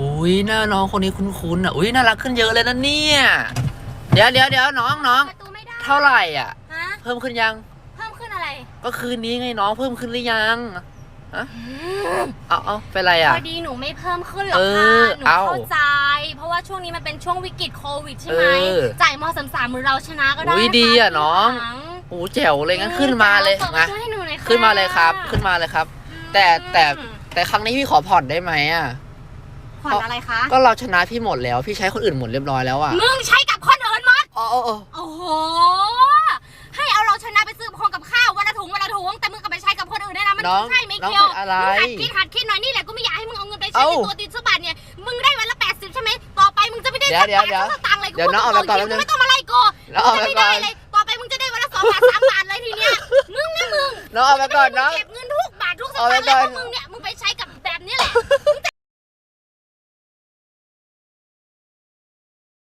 อุ้ยหน้าน้องคนนี้คุ้นๆอะอุ้ยน่ารักขึ้นเยอะเลยนะเนี่ย เดี๋ยวเดี๋ยวเดี๋ยวน้องน้องประตูไม่ได้เท่าไหร่อะ ฮะเพิ่มขึ้นยัง เพิ่มขึ้นอะไรก็คืนนี้ไงน้องเพิ่มขึ้นหรือยังฮะเอาเอาเป็นไรอะ พอดีหนูไม่เพิ่มขึ้นหรอกเอค่ะอหนูเอาเข้าใจ เพราะว่าช่วงนี้มันเป็นช่วงวิกฤตโควิดใช่ไหมเออจ่ายมสามสามมือเราชนะก็ได้อุ๊ยค่ะดีอะพี่น้องหวัโอ้แจ๋วเลยงั้นขึ้นมาเลยเปิดปมาระตูให้หนูหน่อยค่ะขึ้นมาเลยครับ ขึ้นมาเลยครับ แต่แต่แต่ครั้งนี้พี่ขอผ่อนได้ไหมอะ ผ่อนอะไรคะ ก็เราชนะพี่หมดแล้ว พี่ใช้คนอื่นหมดเรียบร้อยแล้วอะมึงใช้กับคนอื่นหมดอ๋ออ๋ออ๋อโอ้โหให้เอาเราชนะไปซื้อของกับข้าววันละถุงวันละถุงแต่มึงก็ไปใช้กับคนอื่นได้นะมันน้องใช่ไหมน้องเคียวเป็นอะไรมึงหัดคิดหัดคิดหน่อยนี่แหละกูไม่อยากให้มึงเอาเงินไปใช้เอ้าในตัวติดสบัดเนี่ยมึงได้วันละแปดสิบใช่ไหมต่อไปมึงจะไม่ได้เดี๋ยวเดี๋ยวเดี๋ยวสักบาทสักสตางค์เลยเดี๋ยวน้องเอาไปก่อนมึแป๊บนึงไม่ต้องมาไล่กูน้องเอาไปไม่ก่อได้นเลยต่อไปมึงจะได้วันละสองบาทสามบาทเลยทีเนี้ยมึงนะมึงน้องเอาไปก่อนน้องเก็บเงินทุกบาททุกสเอาตาไปงค์เลก่ยอนพวกมึง